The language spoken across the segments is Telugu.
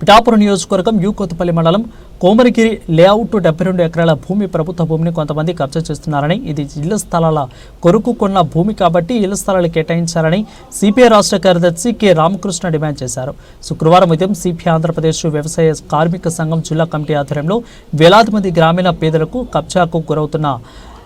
పిఠాపురం నియోజకవర్గం యూ కొత్తపల్లి మండలం కోమరిగిరి లేఅవుట్ డెబ్బై రెండు ఎకరాల భూమి ప్రభుత్వ భూమిని కొంతమంది కబ్జా చేస్తున్నారని ఇది ఇళ్ళ స్థలాల కొరకు కొన్న భూమి కాబట్టి ఇళ్ళ స్థలాలు కేటాయించాలని సిపిఐ రాష్ట్ర కార్యదర్శి కె. రామకృష్ణ డిమాండ్ చేశారు. శుక్రవారం ఉదయం సిపిఐ ఆంధ్రప్రదేశ్ వ్యవసాయ కార్మిక సంఘం జిల్లా కమిటీ ఆధ్వర్యంలో వేలాది మంది గ్రామీణ పేదలకు కబ్జాకు గురవుతున్న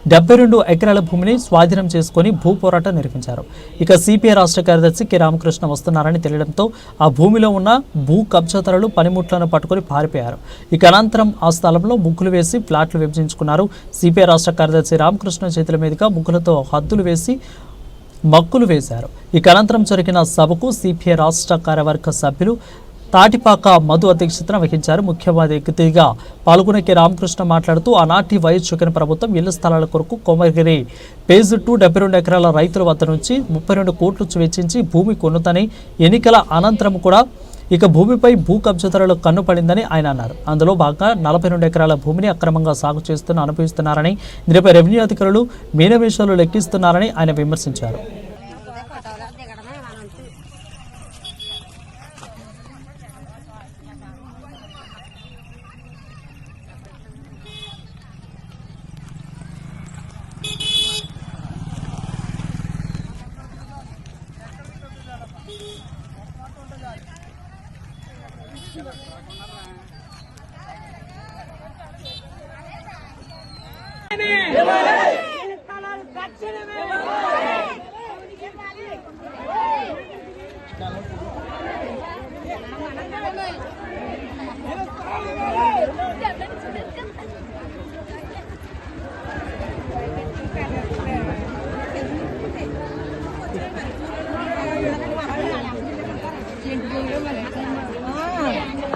డెబ్బై రెండు ఎకరాల భూమిని స్వాధీనం చేసుకుని భూ పోరాటం నిర్వహించారు. ఇక సిపిఐ రాష్ట్ర కార్యదర్శి కె రామకృష్ణ వస్తున్నారని తెలియడంతో ఆ భూమిలో ఉన్న భూ కబ్జాదారులు పనిముట్లను పట్టుకుని పారిపోయారు. ఇక అనంతరం ఆ స్థలంలో ముగ్గులు వేసి ఫ్లాట్లు విభజించుకున్నారు. సిపిఐ రాష్ట్ర కార్యదర్శి రామకృష్ణ చేతుల మీదుగా ముగ్గులతో హద్దులు వేసి మక్కులు వేశారు. ఇక అనంతరం జరిగిన సభకు సిపిఐ రాష్ట్ర కార్యవర్గ సభ్యులు తాటిపాక మధు అధ్యక్షతన వహించారు. ముఖ్య అతిథిగా పాల్గొనే కె రామకృష్ణ మాట్లాడుతూ ఆనాటి వైఎస్ జగన్ ప్రభుత్వం ఇళ్ళ స్థలాల కొరకు కోమగిరి పేజ్ టూ డెబ్బై రెండు ఎకరాల రైతుల వద్ద నుంచి ముప్పై రెండు కోట్లు వెచ్చించి భూమి కొనుతని ఎన్నికల అనంతరం కూడా ఇక భూమిపై భూ కబ్జాదారులు కన్ను పడిందని ఆయన అన్నారు. అందులో భాగంగా నలభై రెండు ఎకరాల భూమిని అక్రమంగా సాగు చేస్తున్న అనుభవిస్తున్నారని దీనిపై రెవెన్యూ అధికారులు మీనవేషాలు లెక్కిస్తున్నారని ఆయన విమర్శించారు. స్థలాలు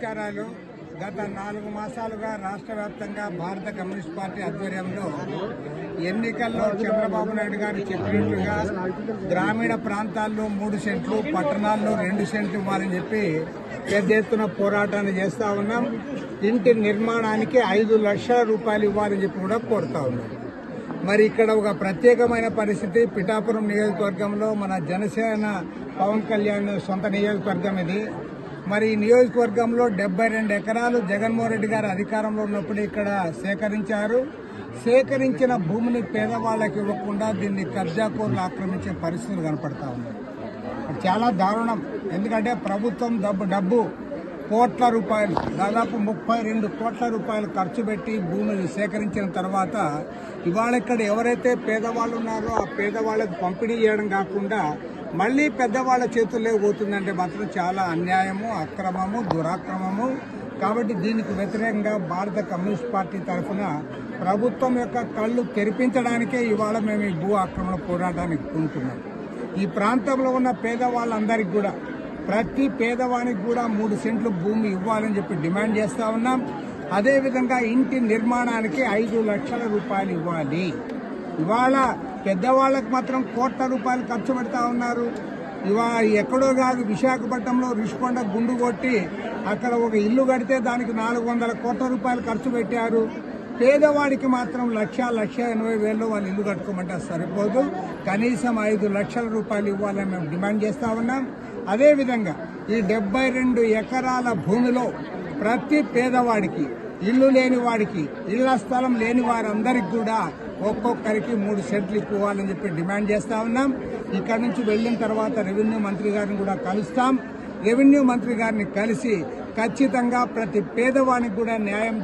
నమస్కారాలు గత నాలుగు మాసాలుగా రాష్ట్ర వ్యాప్తంగా భారత కమ్యూనిస్ట్ పార్టీ ఆధ్వర్యంలో ఎన్నికల్లో చంద్రబాబు నాయుడు గారు చెప్పినట్లుగా గ్రామీణ ప్రాంతాల్లో మూడు సెంట్లు పట్టణాల్లో రెండు సెంట్లు ఇవ్వాలని చెప్పి పెద్ద ఎత్తున పోరాటాన్ని చేస్తా ఉన్నాం. ఇంటి నిర్మాణానికి ఐదు లక్షల రూపాయలు ఇవ్వాలని చెప్పి కూడా కోరుతా ఉన్నాం. మరి ఇక్కడ ఒక ప్రత్యేకమైన పరిస్థితి పిఠాపురం నియోజకవర్గంలో మన జనసేన పవన్ కళ్యాణ్ సొంత నియోజకవర్గం ఇది. మరి ఈ నియోజకవర్గంలో డెబ్బై రెండు ఎకరాలు జగన్మోహన్ రెడ్డి గారు అధికారంలో ఉన్నప్పుడు ఇక్కడ సేకరించారు. సేకరించిన భూమిని పేదవాళ్ళకి ఇవ్వకుండా దీన్ని కబ్జాకోర్లు ఆక్రమించే పరిస్థితులు కనపడతా ఉన్నాయి. చాలా దారుణం. ఎందుకంటే ప్రభుత్వం డబ్బు డబ్బు కోట్ల రూపాయలు దాదాపు ముప్పై రెండు కోట్ల రూపాయలు ఖర్చు పెట్టి భూమిని సేకరించిన తర్వాత ఇవాళ ఇక్కడ ఎవరైతే పేదవాళ్ళు ఉన్నారో ఆ పేదవాళ్ళకి పంపిణీ చేయడం కాకుండా మళ్ళీ పెద్దవాళ్ళ చేతుల్లో పోతుందంటే మాత్రం చాలా అన్యాయము అక్రమము దురాక్రమము. కాబట్టి దీనికి వ్యతిరేకంగా భారత కమ్యూనిస్ట్ పార్టీ తరఫున ప్రభుత్వం యొక్క కళ్ళు తెరిపించడానికే ఇవాళ మేము ఈ భూ ఆక్రమణ పోరాటానికి పూనుకున్నాం. ఈ ప్రాంతంలో ఉన్న పేదవాళ్ళందరికీ కూడా ప్రతి పేదవానికి కూడా మూడు సెంట్లు భూమి ఇవ్వాలని చెప్పి డిమాండ్ చేస్తా ఉన్నాం. అదేవిధంగా ఇంటి నిర్మాణానికి ఐదు లక్షల రూపాయలు ఇవ్వాలి. ఇవాళ పెద్దవాళ్ళకి మాత్రం కోట్ల రూపాయలు ఖర్చు పెడతా ఉన్నారు. ఇవా ఎక్కడో కాదు విశాఖపట్నంలో రిషికొండ గుండు కొట్టి అక్కడ ఒక ఇల్లు కడితే దానికి నాలుగు వందల కోట్ల రూపాయలు ఖర్చు పెట్టారు. పేదవాడికి మాత్రం లక్ష లక్ష ఎనభై వేలు వాళ్ళు ఇల్లు కట్టుకోమంటే సరిపోదు. కనీసం ఐదు లక్షల రూపాయలు ఇవ్వాలని మేము డిమాండ్ చేస్తా ఉన్నాం. అదేవిధంగా ఈ డెబ్బై రెండు ఎకరాల భూమిలో ప్రతి పేదవాడికి ఇల్లు లేని వాడికి ఇళ్ళ స్థలం లేని వారందరికి కూడా ఒక్కొక్కరికి మూడు సెంట్లు ఇవ్వాలని చెప్పి డిమాండ్ చేస్తా ఉన్నాం. ఇక్కడ నుంచి వెళ్ళిన తర్వాత రెవెన్యూ మంత్రి గారిని కూడా కలుస్తాం. రెవెన్యూ మంత్రి గారిని కలిసి ఖచ్చితంగా ప్రతి పేదవానికి కూడా న్యాయం